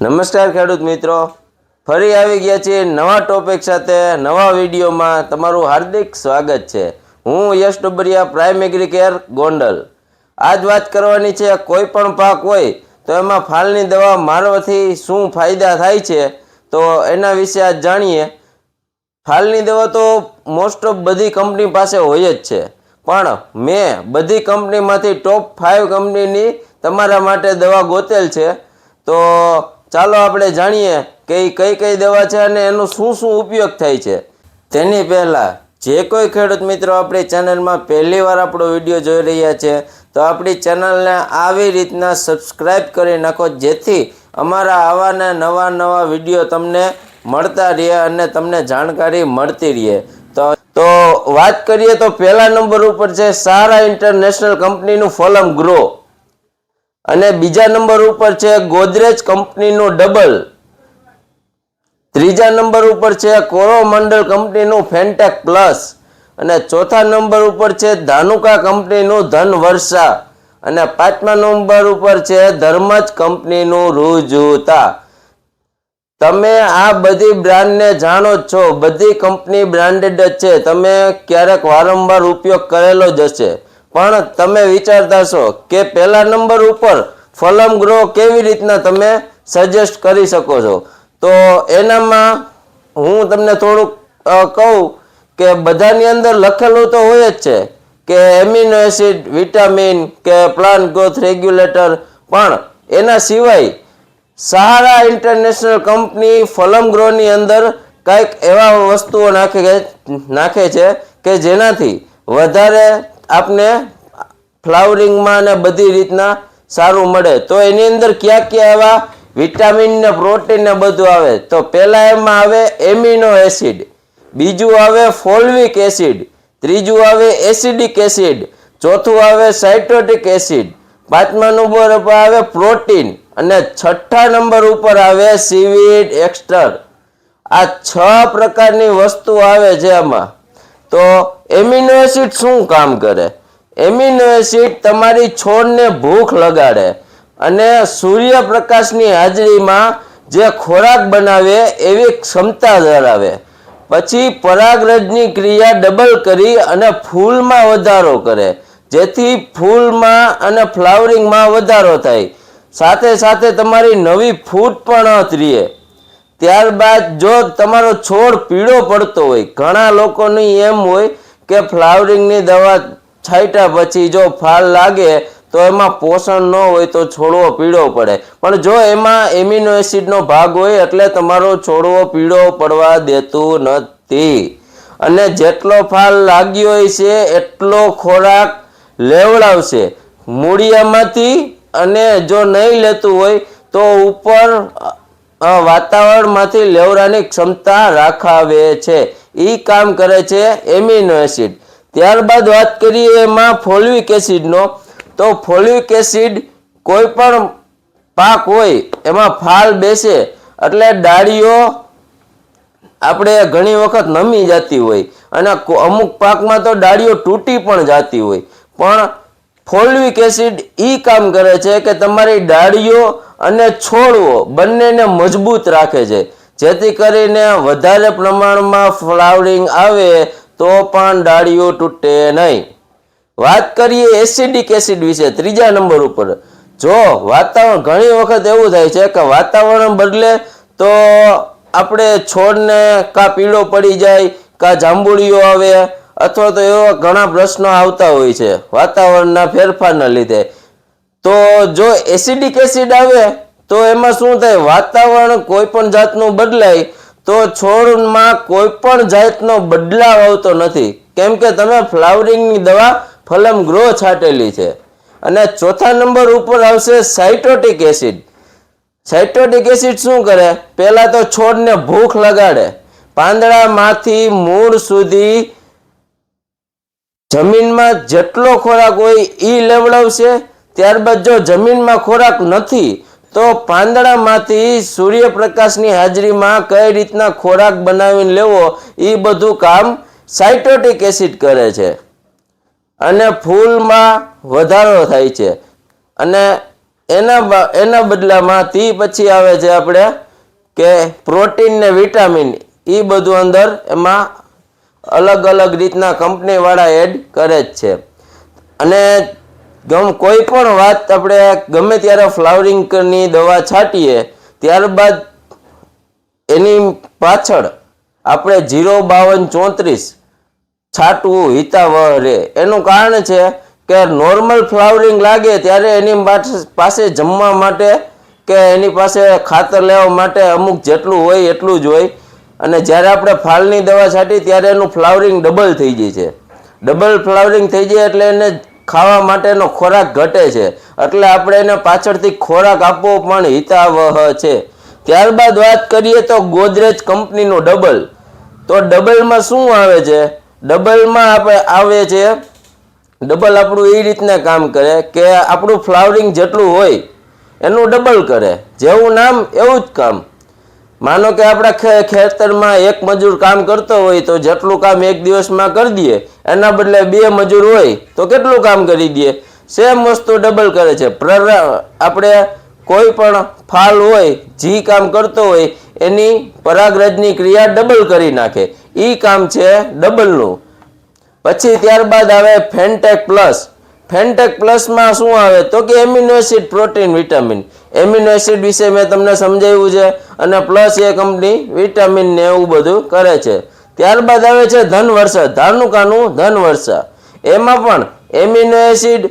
નમસ્કાર ખેડૂત મિત્રો. ફરી આવી ગયા છીએ નવા ટોપિક સાથે, નવા વિડીયોમાં તમારું હાર્દિક સ્વાગત છે. હું યશ ડુબરિયા પ્રાઇમ એગ્રીકેર ગોંડલ. આજ વાત કરવાની છે, કોઈ પણ પાક હોય તો એમાં ફાલની દવા મારવાથી શું ફાયદા થાય છે? તો એના વિશે આજ જાણીએ. ફાલની દવા તો મોસ્ટ ઓફ બધી કંપની પાસે હોય જ છે. પણ મેં બધી કંપનીમાંથી ટોપ ફાઇવ કંપનીની તમારા માટે દવા ગોતેલ છે. તો ચાલો આપણે જાણીએ કે એ કઈ કઈ દવા છે અને એનો શું શું ઉપયોગ થાય છે. તેની પહેલાં જે કોઈ ખેડૂત મિત્રો આપણી ચેનલમાં પહેલી વાર આપણો વીડિયો જોઈ રહ્યા છે, તો આપણી ચેનલને આવી રીતના સબસ્ક્રાઈબ કરી નાખો, જેથી અમારા આવા ને નવા નવા વીડિયો તમને મળતા રહે અને તમને જાણકારી મળતી રહે. તો તો વાત કરીએ તો પહેલા નંબર ઉપર છે, સારા ઇન્ટરનેશનલ કંપનીનું ફોલમ ગ્રો. અને બીજા નંબર ઉપર છે ગોદરેજ કંપનીનું ડબલ ત્રીજા નંબર ઉપર છે કોરોમંડલ કંપનીનું ફેન્ટેક પ્લસ. અને ચોથા નંબર ઉપર છે ધાનુકા કંપનીનું ધન વર્ષા અને પાંચમા નંબર ઉપર છે ધર્મજ કંપનીનું રૂજુતા. તમે આ બધી બ્રાન્ડને જાણો જ છો. બધી કંપની બ્રાન્ડેડ જ છે. તમે ક્યારેક વારંવાર ઉપયોગ કરેલો જ હશે. પણ તમે વિચારતા છો કે પહેલા નંબર ઉપર ફલમ ગ્રો કેવી રીતના તમે સજેસ્ટ કરી શકો છો? તો એનામાં હું તમને થોડુંક કહું કે બધાની અંદર લખેલું તો હોય જ છે કે એમિનો એસિડ વિટામિન કે પ્લાન્ટ ગ્રોથ રેગ્યુલેટર પણ એના સિવાય સહારા ઇન્ટરનેશનલ કંપની ફલમ ગ્રોની અંદર કંઈક એવા વસ્તુઓ નાખે નાખે છે કે જેનાથી વધારે આપને ફ્લાવરિંગમાં ને બધી રીતના સારું મળે. તો એની અંદર ક્યાં ક્યાં એવા વિટામિન ને પ્રોટીન ને બધું આવે? તો પહેલા એમાં આવે એમિનો એસિડ, બીજું આવે ફોલ્વિક એસિડ, ત્રીજું આવે એસિડિક એસિડ, ચોથું આવે સાઇટ્રોટિક એસિડ પાંચમા નંબર ઉપર આવે પ્રોટીન અને છઠ્ઠા નંબર ઉપર આવે સીવીડ એક્સ્ટર. આ છ પ્રકારની વસ્તુ આવે છે આમાં. તો એમિનો એસિડ શું કામ કરે? એમિનો એસિડ તમારી છોડને ભૂખ લગાડે અને સૂર્યપ્રકાશની હાજરીમાં જે ખોરાક બનાવે એવી ક્ષમતા ધરાવે. પછી પરાગરજની ક્રિયા ડબલ કરી અને ફૂલમાં વધારો કરે, જેથી ફૂલમાં અને ફ્લાવરિંગમાં વધારો થાય. સાથે સાથે તમારી નવી ફૂટ પણ અતરીએ ત્યારબાદ જો તમારો છોડ પીળો પડતો હોય, ઘણા લોકોની એમ હોય કે ફ્લાવરિંગની દવા છાંટ્યા પછી જો ફાલ લાગે તો એમાં પોષણ ન હોય તો છોડવો પીળો પડે. પણ જો એમાં એમિનો એસિડનો ભાગ હોય એટલે તમારો છોડવો પીળો પડવા દેતું નથી. અને જેટલો ફાલ લાગ્યો હોય છે એટલો ખોરાક લેવડાવશે. મૂળિયામાંથી અને જો નહીં લેતું હોય તો ઉપર વાતાવરણમાંથી લેવડાની ક્ષમતા રાખાવે છે. એ કામ કરે છે એમિનો એસિડ. ત્યારબાદ વાત કરીએ એમાં ફોલ્વિક એસિડનો. તો ફોલ્વિક એસિડ કોઈ પણ પાક હોય, એમાં ફાલ બેસે એટલે ડાળીઓ આપણે ઘણી વખત નમી જતી હોય અને અમુક પાકમાં તો ડાળીઓ તૂટી પણ જતી હોય. પણ ફોલ્વિક એસિડ ઈ કામ કરે છે કે તમારી ડાળીઓ અને છોડવો બંનેને મજબૂત રાખે છે. જેથી કરીને વધારે પ્રમાણમાં ફ્લાવરિંગ આવે તો પણ ડાળીઓ તૂટે નહીં. વાત કરીએ એસિડિક એસિડ વિશે, ત્રીજા નંબર ઉપર. જો વાતાવરણ ઘણી વખત એવું થાય છે કે વાતાવરણ બદલે તો આપણે છોડને કાં પીળો પડી જાય, કાં જાંબુડીઓ આવે, અથવા તો એવા ઘણા પ્રશ્નો આવતા હોય છે વાતાવરણના ફેરફારના લીધે. તો જો એસિડિક એસિડ આવે તો એમાં શું થાય? વાતાવરણ કોઈ પણ જાતનું બદલાય તો છોડમાં કોઈ પણ જાતનો બદલાવ આવતો નથી. કેમ કે તમે ફ્લાવરિંગની દવા ફલમ ગ્રો છાંટેલી છે. અને ચોથા નંબર ઉપર આવશે સાઇટોટિક એસિડ. સાઇટોટિક એસિડ શું કરે? પહેલાં તો છોડને ભૂખ લગાડે. પાંદડામાંથી મૂળ સુધી જમીનમાં જેટલો ખોરાક હોય એ લેવડાવશે. ત્યારબાદ જો જમીનમાં ખોરાક નથી તો પાંદડામાંથી સૂર્યપ્રકાશની હાજરીમાં કઈ રીતના ખોરાક બનાવીને લેવો એ બધું કામ સાઇટોટિક એસિડ કરે છે. અને ફૂલમાં વધારો થાય છે. અને એના એના બદલામાં તી પછી આવે છે આપણે કે પ્રોટીન ને વિટામિન એ બધું અંદર એમાં અલગ અલગ રીતના કંપનીવાળા એડ કરે જ છે. અને ગમ, કોઈ પણ વાત આપણે ગમે ત્યારે ફ્લાવરિંગની દવા છાંટીએ, ત્યારબાદ એની પાછળ આપણે જીરો બાવન ચોત્રીસ છાંટવું હિતાવહ રહે. એનું કારણ છે કે નોર્મલ ફ્લાવરિંગ લાગે ત્યારે એની પાસ- પાસે જમવા માટે કે એની પાસે ખાતર લેવા માટે અમુક જેટલું હોય એટલું જ હોય. અને જ્યારે આપણે ફાલની દવા છાંટી ત્યારે એનું ફ્લાવરિંગ ડબલ થઈ જાય છે. ડબલ ફ્લાવરિંગ થઈ જાય એટલે એને ખાવા માટેનો ખોરાક ઘટે છે. એટલે આપણે એને પાછળથી ખોરાક આપવો પણ હિતાવહ છે. ત્યારબાદ વાત કરીએ તો ગોદરેજ કંપનીનું ડબલ. તો ડબલમાં શું આવે છે? ડબલમાં આપણે આવે છે ડબલ આપણું એ રીતના કામ કરે કે આપણું ફ્લાવરિંગ જેટલું હોય એનું ડબલ કરે. જેવું નામ એવું જ કામ. માનો કે આપણા ખેતરમાં એક મજૂર કામ કરતો હોય તો જેટલું કામ એક દિવસમાં કરી દઈએ એના બદલે બે મજૂર હોય તો કેટલું કામ કરી દઈએ સેમ વસ્તુ ડબલ કરે છે. પ્ર- આપણે કોઈ પણ ફાલ હોય, જી કામ કરતો હોય, એની પરાગરજની ક્રિયા ડબલ કરી નાખે. એ કામ છે ડબલનું પછી ત્યારબાદ આવે ફેન્ટેક પ્લસ. ફેન્ટેક પ્લસમાં શું આવે? તો કે amino acid protein vitamin. Amino acid વિશે મેં તમને સમજાવ્યું છે. અને પ્લસ એ કંપની વિટામિન ને એવું બધું કરે છે. ત્યારબાદ આવે છે ધનવર્ષા ધાનુકાનું ધનવર્ષા એમાં પણ એમિનો એસિડ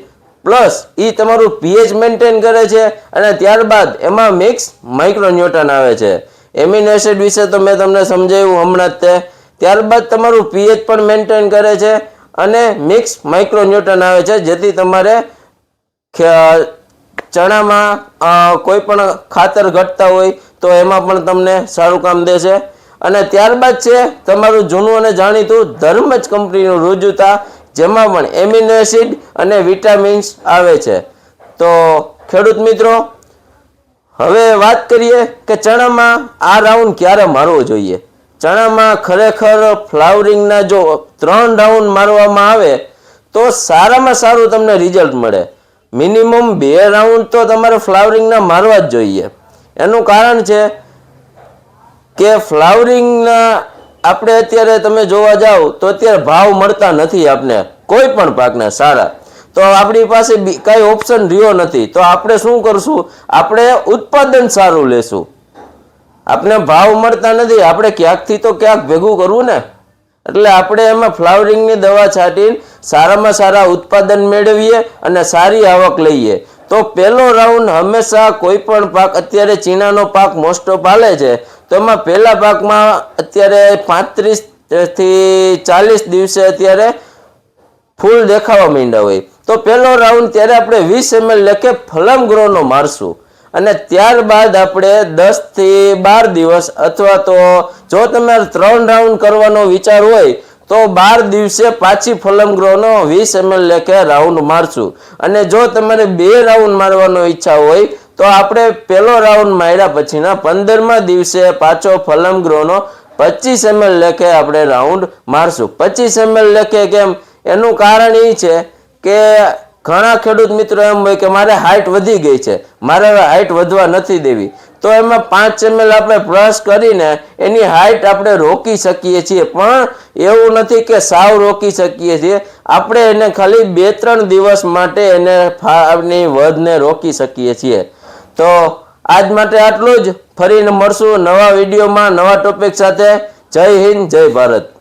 પ્લસ એ તમારું પીએચ મેન્ટેન કરે છે અને ત્યારબાદ એમાં મિક્સ માઇક્રોન્યુટન આવે છે. એમિનો એસિડ વિશે તો મેં તમને સમજાવ્યું હમણાં જ તે. ત્યારબાદ તમારું પીએચ પણ મેન્ટેન કરે છે અને મિક્સ માઇક્રોન્યુટન આવે છે. જેથી તમારે ચણામાં કોઈ પણ ખાતર ઘટતા હોય તો એમાં પણ તમને સારું કામ દેશે. અને ત્યારબાદ છે, તમારું જૂનું અને જાણીતું ધર્મજ કંપનીનું રુજુતા જેમાં પણ એમિનો એસિડ અને વિટામિન્સ આવે છે. તો ખેડૂત મિત્રો, હવે વાત કરીએ કે ચણામાં આ રાઉન્ડ ક્યારે મારવો જોઈએ? ચણામાં ખરેખર ફ્લાવરિંગના જો ત્રણ રાઉન્ડ મારવામાં આવે, તો સારામાં સારું તમને રિઝલ્ટ મળે. મિનિમમ બે રાઉન્ડ તો તમારે ફ્લાવરિંગના મારવા જ જોઈએ. એનું કારણ છે કે ફ્લાવરિંગના આપણે અત્યારે તમે જોવા જાઓ તો અત્યારે ભાવ મળતા નથી આપને, કોઈ પણ પાકના સારા. તો આપણી પાસે કાંઈ ઓપ્શન રહ્યો નથી. તો આપણે શું કરશું? આપણે ઉત્પાદન સારું લેશું. આપણે ભાવ મળતા નથી. આપણે ક્યાંકથી તો ક્યાંક ભેગું કરવું ને. એટલે આપણે એમાં ફ્લાવરિંગની દવા છાંટીને સારામાં સારા ઉત્પાદન મેળવીએ અને સારી આવક લઈએ. તો પહેલો રાઉન્ડ હંમેશા કોઈ પણ પાક, અત્યારે ચીનાનો પાક મોસ્ટ ઓફ હાલે છે. તો એમાં પહેલા પાકમાં અત્યારે પાંત્રીસથી ચાલીસ દિવસે અત્યારે ફૂલ દેખાવા માંડ્યા હોય. તો પહેલો રાઉન્ડ ત્યારે આપણે વીસ એમએલ લેખે ફલમ ગ્રોનો મારશું. અને ત્યારબાદ આપણે દસથી બાર દિવસ અથવા તો જો તમારે ત્રણ રાઉન્ડ કરવાનો વિચાર હોય તો બાર દિવસે પાછી ફલમ ગ્રોનો વીસ એમએલ લેખે રાઉન્ડ મારશું. અને જો તમારે બે રાઉન્ડ મારવાનો ઈચ્છા હોય, તો આપણે પહેલો રાઉન્ડ માર્યા પછીના પંદરમા દિવસે પાછો ફલમ ગ્રોનો પચીસ એમએલ લેખે આપણે રાઉન્ડ મારશું. પચીસ એમએલ લેખે કેમ? એનું કારણ એ છે કે ઘણા ખેડૂત મિત્રો એમ હોય કે મારે હાઇટ વધી ગઈ છે. મારે હાઇટ વધવા નથી દેવી. તો એમાં પાંચ એમએલ આપણે બ્રશ કરીને એની હાઇટ આપણે રોકી શકીએ છીએ. પણ એવું નથી કે સાવ રોકી શકીએ છીએ. આપણે એને ખાલી બે ત્રણ દિવસ માટે એને ફાવની વધને રોકી શકીએ છીએ. તો આજ માટે આટલું જ. ફરીને મળશું નવા વિડીયોમાં નવા ટોપિક સાથે. જય હિન્દ, જય ભારત.